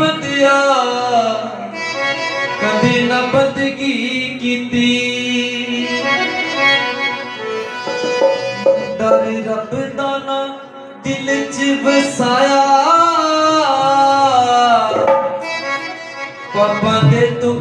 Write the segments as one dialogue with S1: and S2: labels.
S1: ਬੰਦਿਆ ਕਦੇ ਨਾ ਬੰਦਗੀ ਕੀਤੀ ਡਰ ਰੱਬ ਦਾ ਨਾ ਦਿਲ ਚ ਵਸਾਇਆ ਪਾਪਾ ਦੇ ਤੂੰ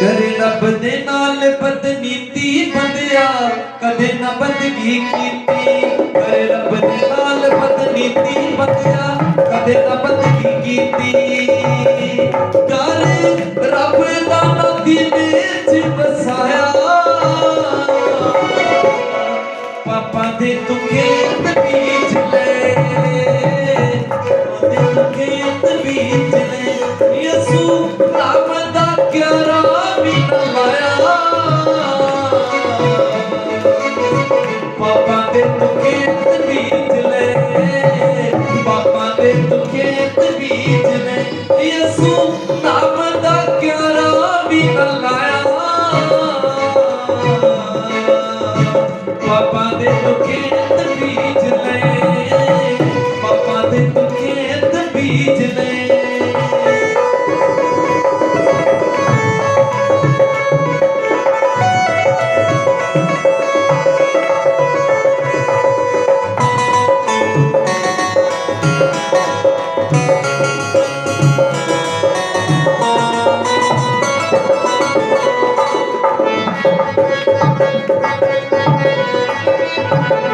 S1: ਕਰੇ ਰੱਬ ਦੇ ਨਾਲ ਬਦਨੀਤੀ ਬੰਦਿਆ, ਕਦੇ ਨਾ ਬੰਦਗੀ ਕੀਤੀ। ਕਰੇ ਰੱਬ ਦੇ ਨਾਲ ਬਦਨੀਤੀ ਬੰਦਿਆ, ਕਦੇ ਨਾ ਬੰਦਗੀ ਕੀਤੀ। ਕਰ ਰੱਬ ਦਾ ਨਾ ਦਿਲ ਚ ਵਸਾਇਆ। ਪਾਪਾ ਦੇ ਤੂੰ ਖੇਤ ਬੀਜ ਲੈ। ਪਾਪਾ ਦੇ ਤੂੰ ਖੇਤ ਬੀਜ ਲੈ। ਯਸੂ ਨਾਮ ਦਾ ਕਿਰਾ ਵੀ ਨਾ ਲਾਇਆ ਦੇ ਤੂੰ ਖੇਤ ਬੀਜ ਲੈ। ਪਾਪਾ ਦੇ ਤੂੰ ਖੇਤ ਬੀਜ ਲੈ ਰਾਮ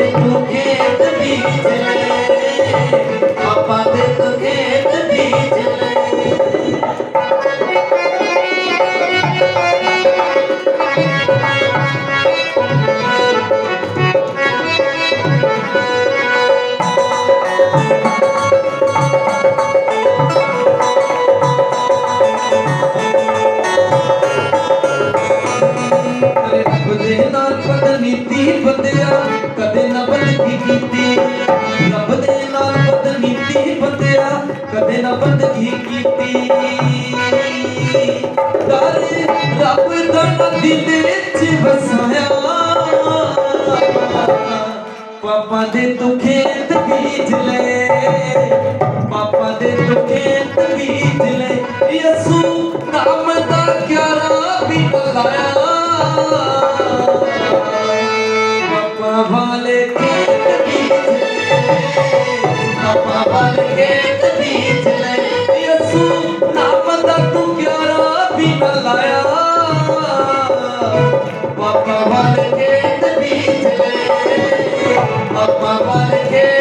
S1: ਪਾਪਾ ਦੇ ਬਦਨੀਤੀ ਬੰਦਿਆ, ਕਦੇ ਨਾ ਬਦਗੀ ਕੀਤੀ। ਰੱਬ ਦੇ ਨਾਲ ਬਦਨੀਤੀ ਬੰਦਿਆ, ਕਦੇ ਨਾ ਬਦਗੀ ਕੀਤੀ। ਕਰ ਰੱਬ ਦਾ ਨਾ ਦਿਲ ਵਿੱਚ ਵਸਾਇਆ ਪਾਪਾ ਦੇ ਦੁਖੇ ਖੇਤ ਬੀਜ ਲੈ ਪਾਪਾ ਦੇ ਤੂੰ ਖੇਤ ਬੀਜ ਲੈ ਯਸੂ ਨਾਮ ਦਾ ਕਿਆਰਾ ਵੀ ਲਾਇਆ ਵਾਲੇ ਖੇਤ ਬੀਜ ਲੈ ਪਾਪਾ ਵਾਲੇ ਖੇਤ ਬੀਜ ਲੈ ਯਸੂ ਨਾਮ ਦਾ ਤੂੰ ਕਿਆਰਾ ਵੀ ਲਾਇਆ ਪਾਪਾ ਵਾਲੇ ਖੇਤ ਬੀਜ ਲੈ ਪਾਪਾ ਵਾਲੇ ਖੇਤ